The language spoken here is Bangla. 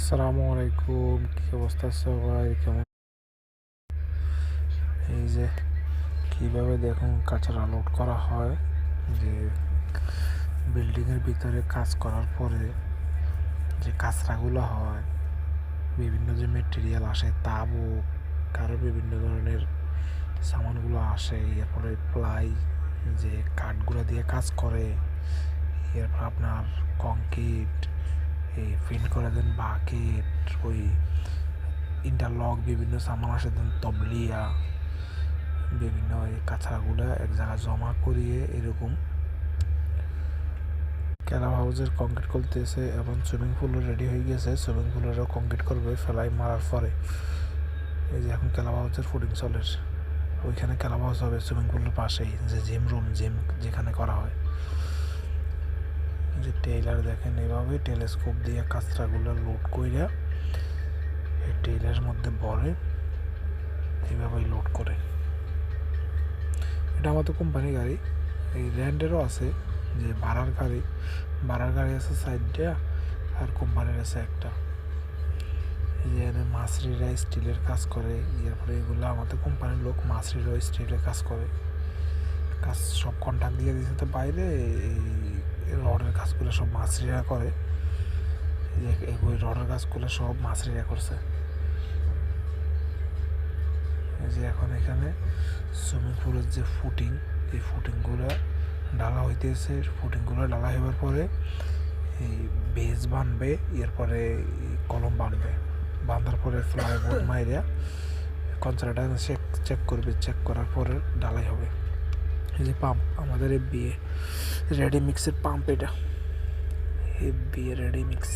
আসসালামু আলাইকুম, কি অবস্থা সবাই? কেমন? এই যে কীভাবে দেখুন কাঁচারা লোড করা হয়, যে বিল্ডিংয়ের ভিতরে কাজ করার পরে যে কাঁচরাগুলো হয়, বিভিন্ন যে মেটেরিয়াল আসে তাবুক কারও বিভিন্ন ধরনের সামানগুলো আসে, এরপরে প্লাই যে কাঠগুলো দিয়ে কাজ করে, এরপর আপনার কংক্রিট এই ফিল করে দেন বাকেট, ওই ইন্টারলক বিভিন্ন সামান আসে দেন তবলিয়া, বিভিন্ন এই কাছাগুলো এক জায়গায় জমা করিয়ে এরকম ক্যারাম হাউসের কংক্রিট করতেছে এবং সুইমিং পুলও রেডি হয়ে গেছে। সুইমিং পুলেরও কংক্রিট করবে ফেলাই মারার পরে। এই যে এখন ক্যালাব হাউসের ফুডিং চলের ওইখানে ক্যালাব হাউস হবে সুইমিং পুলের পাশেই, যে জিম রুম জিম যেখানে করা হয়। যে টেইলার দেখেন এভাবে টেলিস্কোপ দিয়ে কাঁচরাগুলো লোড কইরা এই টেইলারের মধ্যে ভরে এইভাবেই লোড করে। এটা আমাদের কোম্পানি গাড়ি। এই র্যান্ডেরও আছে যে ভাড়ার গাড়ি। ভাড়ার গাড়ি আছে সাইডটা আর কোম্পানির আছে একটা। এখানে মাছরিরা স্টিলের কাজ করে। এরপরে এগুলো আমাদের কোম্পানির লোক মাছরিরাও স্টিলের কাজ করে। কাজ সব কন্ট্যাক্ট দিয়ে দিয়েছে তো বাইরে। এই রডের কাজগুলো সব মাছরিরা করে। এই রডের কাজগুলো সব মাছরিরা করছে। এই যে এখন এখানে সুইমিং পুলের যে ফুটিং, এই ফুটিংগুলো ডালা হইতেছে। ফুটিংগুলো ডালা হওয়ার পরে এই বেজ বানবে, এরপরে কলম বানবে। বাঁধার পরে ফ্লাইবোর্ড মাইরা কনসার্টা চেক চেক করবে। চেক করার পরে ডালাই হবে। এই যে পাম্প আমাদের এই বিয়ে রেডি মিক্সের পাম্প এটা। এই বিয়ে রেডি মিক্স